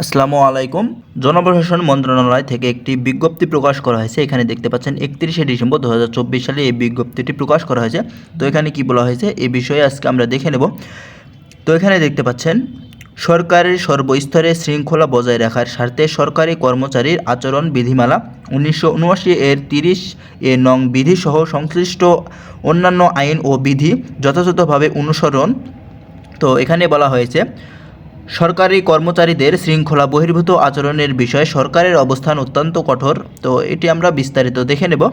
আসসালামু আলাইকুম। জনপ্রশাসন মন্ত্রণালয় থেকে একটি বিজ্ঞপ্তি প্রকাশ করা হয়েছে। এখানে দেখতে পাচ্ছেন, একত্রিশে ডিসেম্বর দু হাজার চব্বিশ সালে এই বিজ্ঞপ্তিটি প্রকাশ করা হয়েছে। তো এখানে কি বলা হয়েছে এই বিষয়ে আজকে আমরা দেখে নেব। তো এখানে দেখতে পাচ্ছেন, সরকারের সর্বস্তরে শৃঙ্খলা বজায় রাখার স্বার্থে সরকারি কর্মচারীর আচরণ বিধিমালা উনিশশো উনআশি এর তিরিশ এ নং বিধিসহ সংশ্লিষ্ট অন্যান্য আইন ও বিধি যথাযথভাবে অনুসরণ। তো এখানে বলা হয়েছে সরকারি কর্মচারীদের শৃঙ্খলা বহির্ভূত আচরণের বিষয়ে সরকারের অবস্থান অত্যন্ত কঠোর। তো এটি আমরা বিস্তারিত দেখে নেব।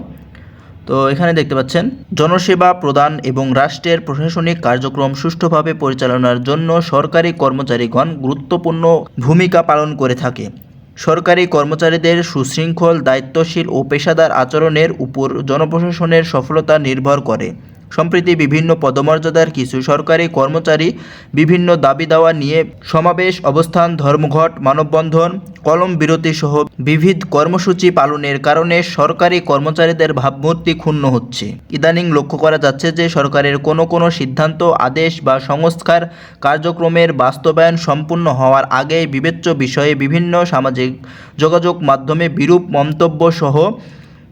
তো এখানে দেখতে পাচ্ছেন, জনসেবা প্রদান এবং রাষ্ট্রের প্রশাসনিক কার্যক্রম সুষ্ঠুভাবে পরিচালনার জন্য সরকারি কর্মচারীগণ গুরুত্বপূর্ণ ভূমিকা পালন করে থাকে। সরকারি কর্মচারীদের সুশৃঙ্খল, দায়িত্বশীল ও পেশাদার আচরণের উপর জনপ্রশাসনের সফলতা নির্ভর করে। সম্প্রতি বিভিন্ন পদমর্যাদার কিছু সরকারি কর্মচারী বিভিন্ন দাবি দাওয়া নিয়ে সমাবেশ, অবস্থান, ধর্মঘট, মানববন্ধন, কলম বিরতি সহ বিবিধ কর্মসূচি পালনের কারণে সরকারি কর্মচারীদের ভাবমূর্তি ক্ষুণ্ণ হচ্ছে। ইদানিং লক্ষ্য করা যাচ্ছে যে সরকারের কোনো কোনো সিদ্ধান্ত, আদেশ বা সংস্কার কার্যক্রমের বাস্তবায়ন সম্পূর্ণ হওয়ার আগে বিবেচ্য বিষয়ে বিভিন্ন সামাজিক যোগাযোগ মাধ্যমে বিরূপ মন্তব্য সহ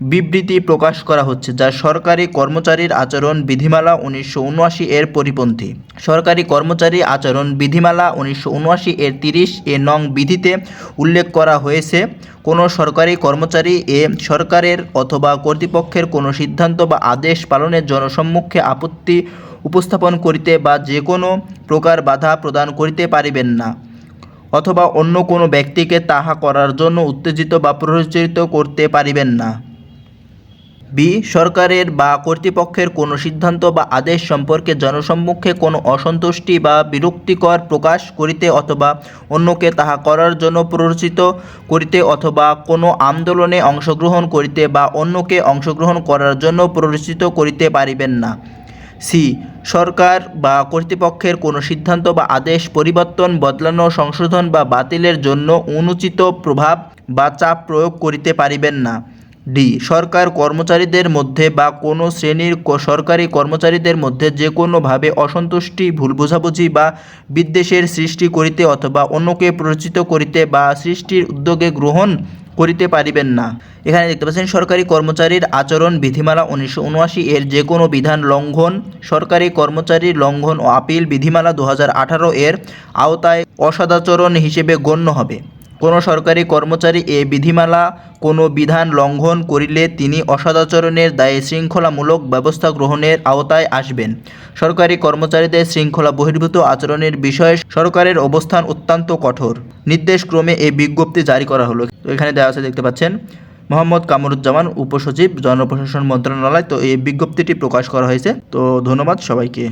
বিবৃতি প্রকাশ করা হচ্ছে, যা সরকারি কর্মচারীর আচরণ বিধিমালা উনিশশো উনআশি এর পরিপন্থী। সরকারি কর্মচারী আচরণ বিধিমালা উনিশশো উনআশি এর তিরিশ এ নং বিধিতে উল্লেখ করা হয়েছে, কোনো সরকারি কর্মচারী এ সরকারের অথবা কর্তৃপক্ষের কোনো সিদ্ধান্ত বা আদেশ পালনের জনসম্মুখে আপত্তি উপস্থাপন করিতে বা যে কোনো প্রকার বাধা প্রদান করিতে পারিবেন না, অথবা অন্য কোনো ব্যক্তিকে তাহা করার জন্য উত্তেজিত বা প্ররোচিত করতে পারিবেন না। বি, সরকারের বা কর্তৃপক্ষের কোনো সিদ্ধান্ত বা আদেশ সম্পর্কে জনসম্মুখে কোনো অসন্তুষ্টি বা বিরক্তিকর প্রকাশ করিতে অথবা অন্যকে তাহা করার জন্য প্ররোচিত করিতে অথবা কোনো আন্দোলনে অংশগ্রহণ করিতে বা অন্যকে অংশগ্রহণ করার জন্য প্ররোচিত করিতে পারিবেন না। সি, সরকার বা কর্তৃপক্ষের কোনো সিদ্ধান্ত বা আদেশ পরিবর্তন, বদলানো, সংশোধন বা বাতিলের জন্য অনুচিত প্রভাব বা চাপ প্রয়োগ করিতে পারিবেন না। ডি, সরকার কর্মচারীদের মধ্যে বা কোনো শ্রেণির সরকারি কর্মচারীদের মধ্যে যে কোনোভাবে অসন্তুষ্টি, ভুল বোঝাবুঝি বা বিদ্বেষের সৃষ্টি করিতে অথবা অন্যকে প্ররোচিত করিতে বা সৃষ্টির উদ্যোগে গ্রহণ করিতে পারিবেন না। এখানে দেখতে পাচ্ছেন, সরকারি কর্মচারীর আচরণ বিধিমালা উনিশশো উনআশি এর যে কোনো বিধান লঙ্ঘন, সরকারি কর্মচারীর লঙ্ঘন ও আপিল বিধিমালা দু এর আওতায় অসদাচরণ হিসেবে গণ্য হবে। কোনো সরকারি কর্মচারী এ বিধিমালা, কোনো বিধান লঙ্ঘন করিলে তিনি অসদাচরণের দায়ে শৃঙ্খলামূলক ব্যবস্থা গ্রহণের আওতায় আসবেন। সরকারি কর্মচারীদের শৃঙ্খলা বহির্ভূত আচরণের বিষয়ে সরকারের অবস্থান অত্যন্ত কঠোর। নির্দেশক্রমে এই বিজ্ঞপ্তি জারি করা হলো। এখানে দেওয়া আছে, দেখতে পাচ্ছেন, মোহাম্মদ কামরুজ্জামান উপসচিব, জনপ্রশাসন মন্ত্রণালয়। তো এই বিজ্ঞপ্তিটি প্রকাশ করা হয়েছে। তো ধন্যবাদ সবাইকে।